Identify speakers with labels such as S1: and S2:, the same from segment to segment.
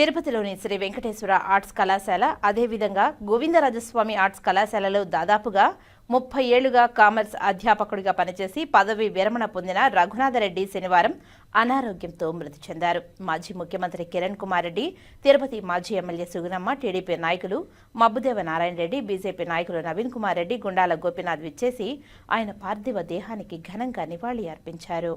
S1: తిరుపతిలోని శ్రీ వెంకటేశ్వర ఆర్ట్స్ కళాశాల అదేవిధంగా గోవిందరాజస్వామి ఆర్ట్స్ కళాశాలలో దాదాపుగా ముప్పై ఏళ్ళుగా కామర్స్ అధ్యాపకుడిగా పనిచేసి పదవి విరమణ పొందిన రఘునాథరెడ్డి శనివారం అనారోగ్యంతో మృతి చెందారు. మాజీ ముఖ్యమంత్రి కిరణ్ కుమార్ రెడ్డి తిరుపతి మాజీ ఎమ్మెల్యే సుగుణమ్మ టీడీపీ నాయకులు మబ్బుదేవ నారాయణ రెడ్డి బీజేపీ నాయకులు నవీన్ కుమార్ రెడ్డి గుండాల గోపీనాథ్ విచ్చేసి ఆయన పార్థివ దేహానికి ఘనంగా నివాళి అర్పించారు.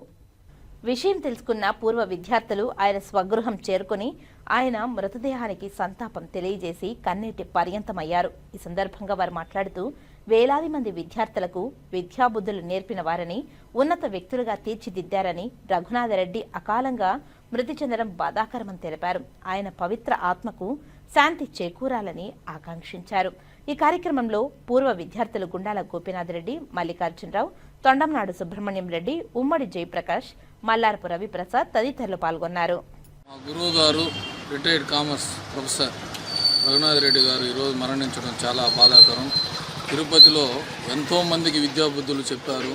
S1: విషయం తెలుసుకున్న పూర్వ విద్యార్థులు ఆయన స్వగృహం చేరుకుని ఆయన మృతదేహానికి సంతాపం తెలియజేసి కన్నీటి పర్యంతమయ్యారు. ఈ సందర్భంగా వారు మాట్లాడుతూ వేలాది మంది విద్యార్థులకు విద్యాబుద్ధులు నేర్పిన వారని ఉన్నత వ్యక్తులుగా తీర్చిదిద్దారని రఘునాథరెడ్డి అకాలంగా మృతి చెందడం బాధాకరమని తెలిపారు. ఆయన పవిత్ర ఆత్మకు శాంతి చేకూరాలని ఆకాంక్షించారు. ఈ కార్యక్రమంలో పూర్వ విద్యార్థులు గుండాల గోపీనాథ్ రెడ్డి మల్లికార్జునరావు తొండంనాడు సుబ్రహ్మణ్యం రెడ్డి ఉమ్మడి జయప్రకాష్ మల్లారపు రవిప్రసాద్ తదితరులు పాల్గొన్నారు.
S2: మా గురువు గారు retired commerce professor Raghunath Reddy garu ఈరోజు మరణించడం చాలా బాధాకరం. తిరుపతిలో ఎంతోమందికి విద్యాబుద్ధులు చెప్పారు.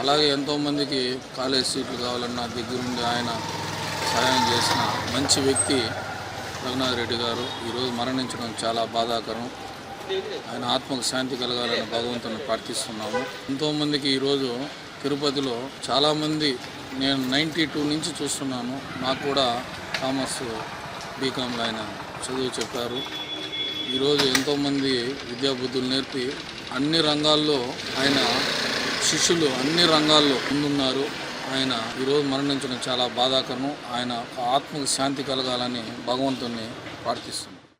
S2: అలాగే ఎంతోమందికి కాలేజ్ సీట్లు కావాలన్న దగ్గరుండి ఆయన సహాయం చేసిన మంచి వ్యక్తి రఘునాథ్ రెడ్డి గారు ఈరోజు మరణించడం చాలా బాధాకరం. ఆయన ఆత్మకు శాంతి కలగాలని భగవంతుని ప్రార్థిస్తున్నాము. ఎంతోమందికి ఈరోజు తిరుపతిలో చాలామంది నేను నైంటీ టూ నుంచి చూస్తున్నాను. నాకు కూడా కామర్స్ బీకామ్లో ఆయన చదువు చెప్పారు. ఈరోజు ఎంతోమంది విద్యాబుద్ధులు నేర్పి అన్ని రంగాల్లో ఆయన శిష్యులు అన్ని రంగాల్లో ముందున్నారు. ఆయన ఈరోజు మరణించడం చాలా బాధాకరం ఆయన ఆత్మకు శాంతి కలగాలని భగవంతుణ్ణి ప్రార్థిస్తున్నాను